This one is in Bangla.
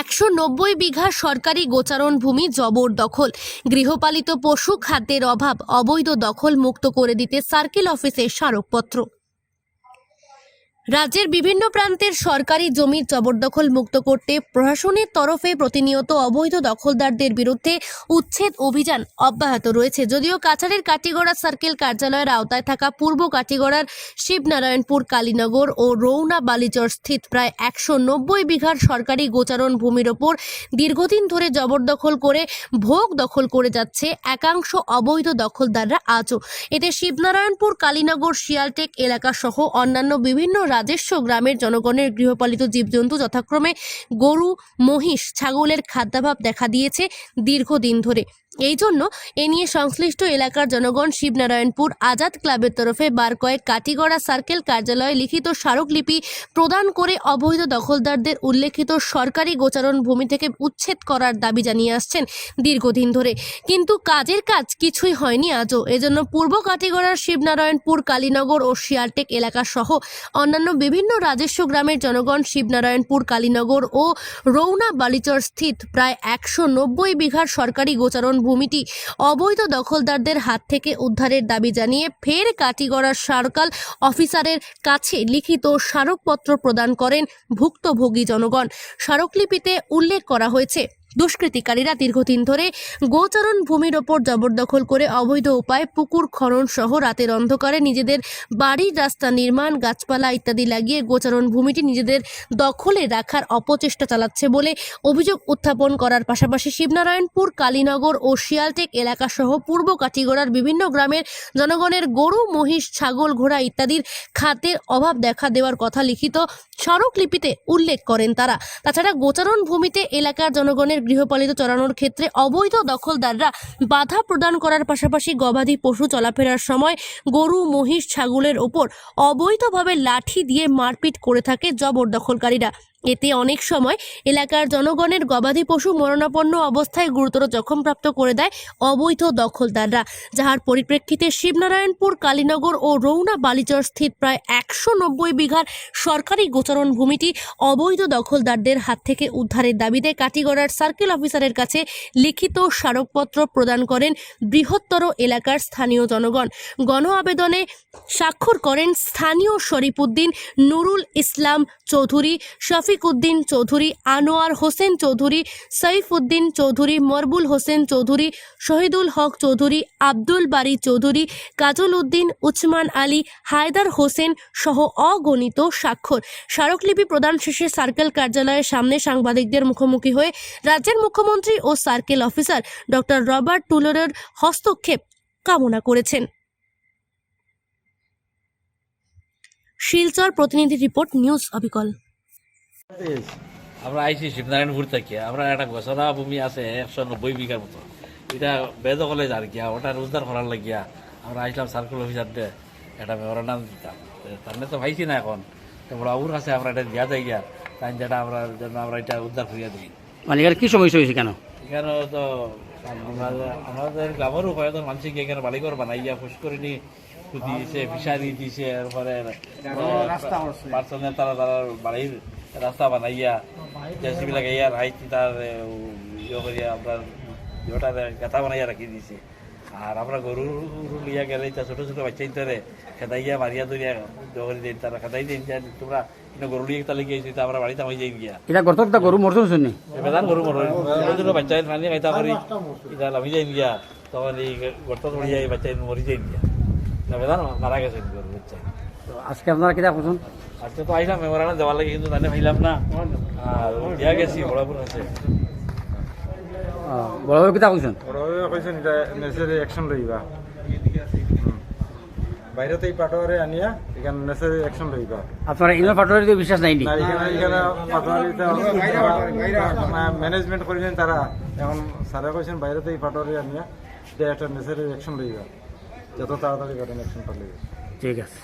একশো নব্বই বিঘা সরকারি গোচারণ ভূমি জবরদখল গৃহপালিত পশু খাদ্যের অভাব, অবৈধ দখল মুক্ত করে দিতে সার্কেল অফিসের স্মারকপত্র। রাজ্যের বিভিন্ন প্রান্তের সরকারি জমির জবরদখল মুক্ত করতে প্রশাসনের তরফে প্রতিনিয়ত অবৈধ দখলদারদের বিরুদ্ধে উচ্ছেদ অভিযান অব্যাহত রয়েছে। যদিও কাছাড়ের কাটিগড়া সার্কেল কার্যালয়ের আওতায় থাকা পূর্ব কাটিগড়ার শিবনারায়ণপুর, কালীনগর ও রৌনা বালিচর স্থিত প্রায় একশো নব্বই বিঘার সরকারি গোচারণ ভূমির ওপর দীর্ঘদিন ধরে জবরদখল করে ভোগ দখল করে যাচ্ছে একাংশ অবৈধ দখলদাররা আজও। এতে শিবনারায়ণপুর, কালীনগর, শিয়ালটেক এলাকা সহ অন্যান্য বিভিন্ন রাজস্ব গ্রামের জনগণের গৃহপালিত জীবজন্তু যথাক্রমে গরু মহিষ ছাগলের খাদ্যাভাব দেখা দিয়েছে দীর্ঘদিন ধরে। এই জন্য এ নিয়ে সংশ্লিষ্ট এলাকার জনগণ শিবনারায়ণপুর আজাদ ক্লাবের তরফে বার কয়েক কাটিগড়া সার্কেল কার্যালয়ে লিখিত স্মারকলিপি প্রদান করে অবৈধ দখলদারদের উল্লেখিত সরকারি গোচারণ ভূমি থেকে উচ্ছেদ করার দাবি জানিয়ে আসছেন দীর্ঘদিন ধরে। কিন্তু কাজের কাজ কিছুই হয়নি আজও। এজন্য পূর্ব কাটিগড়ার শিবনারায়ণপুর, কালীনগর ও শিয়ালটেক এলাকা সহ অন্যান্য বিভিন্ন রাজস্ব গ্রামের জনগণ শিবনারায়ণপুর, কালীনগর ও রৌনা বালিচর স্থিত প্রায় একশো নব্বই বিঘার সরকারি গোচারণ ভূমিটি অবৈধ দখলদারদের হাত থেকে উদ্ধারের দাবি জানিয়ে ফের কাটিগড়ার সার্কাল অফিসারের কাছে লিখিত স্মারকপত্র প্রদান করেন ভুক্তভোগী জনগণ। স্মারকলিপিতে উল্লেখ করা হয়েছে দুষ্কৃতিকারীরা দীর্ঘদিন ধরে গোচারণ ভূমির ওপর জবরদখল করে অবৈধ উপায়ে পুকুর খনন সহ রাতের অন্ধকারে নিজেদের বাড়ির রাস্তা নির্মাণ, গাছপালা ইত্যাদি লাগিয়ে গোচারণ ভূমিটি নিজেদের দখলে রাখার অপচেষ্টা চালাচ্ছে বলে অভিযোগ উত্থাপন করার পাশাপাশি শিবনারায়ণপুর, কালীনগর ও শিয়ালটেক এলাকা সহ পূর্ব কাটিগড়ার বিভিন্ন গ্রামের জনগণের গরু, মহিষ, ছাগল, ঘোড়া ইত্যাদির খাতের অভাব দেখা দেওয়ার কথা লিখিত স্মারকলিপিতে উল্লেখ করেন তারা। তাছাড়া গোচারণ ভূমিতে এলাকার জনগণের গৃহপালিত চড়ানোর ক্ষেত্রে অবৈধ দখলদাররা বাধা প্রদান করার পাশাপাশি গবাদি পশু চলাফেরার সময় গরু, মহিষ, ছাগলের ওপর অবৈধভাবে লাঠি দিয়ে মারপিট করে থাকে জবরদখলকারীরা। এতে অনেক সময় এলাকার জনগণের গবাদি পশু মরণাপন্ন অবস্থায় গুরুতর জখমপ্রাপ্ত করে দেয় অবৈধ দখলদাররা, যাহার পরিপ্রেক্ষিতে শিবনারায়ণপুর, কালীনগর ও রৌনা বালিচর স্থিত প্রায় একশো নব্বই বিঘার সরকারি গোচরণ ভূমিটি অবৈধ দখলদারদের হাত থেকে উদ্ধারের দাবিতে কাটিগড়ার সার্কেল অফিসারের কাছে লিখিত স্মারকপত্র প্রদান করেন বৃহত্তর এলাকার স্থানীয় জনগণ। গণ আবেদনে স্বাক্ষর করেন স্থানীয় শরীফুদ্দিন নুরুল ইসলাম চৌধুরী শফিক উদ্দিন চৌধুরী, আনোয়ার হোসেন চৌধুরী সৈফ উদ্দিন চৌধুরী, মরবুল হোসেন চৌধুরী, শহীদুল হক চৌধুরী, আব্দুল বারি চৌধুরী, কাজল উদ্দিন উসমান আলী, হায়দার হোসেন সহ অগণিত স্বাক্ষর। স্মারকলিপি প্রদান শেষে সার্কেল কার্যালয়ের সামনে সাংবাদিকদের মুখোমুখি হয়ে রাজ্যের মুখ্যমন্ত্রী ও সার্কেল অফিসার ডক্টর রবার্ট টুলরের হস্তক্ষেপ কামনা করেছেন। শিলচর প্রতিনিধি রিপোর্ট, নিউজ অবিকল। আমরা আইছি শিবনারায়ণপুর থেকে আমরা একটা ঘোষণা ভূমি আছে একশো নব্বই বিঘার মতো এটা বেদখলে যার গিয়া ওটা রোজগার করার লাগিয়া আমরা আইসলাম সার্কেল অফিসার দিয়ে একটা মেমোরান্ডাম দিতাম তার তো ভাইছি না এখন তো বাবুর কাছে আমরা এটা দিয়া যাই গিয়া তাই যেটা আমরা জন্য আমরা এটা উদ্ধার করিয়া দিই মানে এখানে কি সমস্যা হয়েছে কেন এখানে তো আমাদের গ্রামেরও কয়েকজন মানুষকে এখানে বাড়িঘর বানাইয়া নি দিয়েছে ফিশারি দিয়েছে এরপরে পার্সোনাল তারা তারা বাড়ির রাস্তা বানাইয়া জেসিবি লাগাইয়া রাইট তার ইয়ে করিয়া আপনার ইয়েটা গাথা বানাইয়া রাখি দিয়েছে আর আমরা গরু লিয়া গেলে তা ছোট ছোট বাচ্চা ইতারে খেদাইয়া মারিয়া ধরিয়া দৌড়ি দিন তারা খেদাই দিন তোমরা গরু লিয়ে তালে গিয়েছি তা আমরা বাড়িতে আমি যাই গিয়া। এটা গত একটা গরু মরছে শুনি বেদান গরু মর ছোট বাচ্চা পানি খাইতা করি এটা লাভি যাই গিয়া তখন এই গর্ত পড়ে যাই বাচ্চা মরি যাই গিয়া। বেদান মারা গেছে গরু বাচ্চা তো আজকে আপনারা কিটা করছেন আজকে তো আইলাম মেমোরানা দেওয়ার লাগে কিন্তু তানে ভাইলাম না। আর দিয়া গেছি বড়াপুর আছে। বড়ভাবে কিটা করছেন বড়ভাবে কৈছেন এটা নেচারি অ্যাকশন লইবা। এই পাটোয়ারে আনিয়া এখানে নেচারি অ্যাকশন লইবা। আপনারা ইনার পাটোয়ারিতে বিশ্বাস নাই নি? না এখানে এখানে পাটোয়ারিতে ম্যানেজমেন্ট করেছেন তারা। এখন স্যারে কৈছেন বাইরেতে এই পাটোয়ারে আনিয়া এটা একটা নেচারি অ্যাকশন লইবা। যত তাড়াতাড়ি পারেন অ্যাকশন লইবা। ঠিক আছে।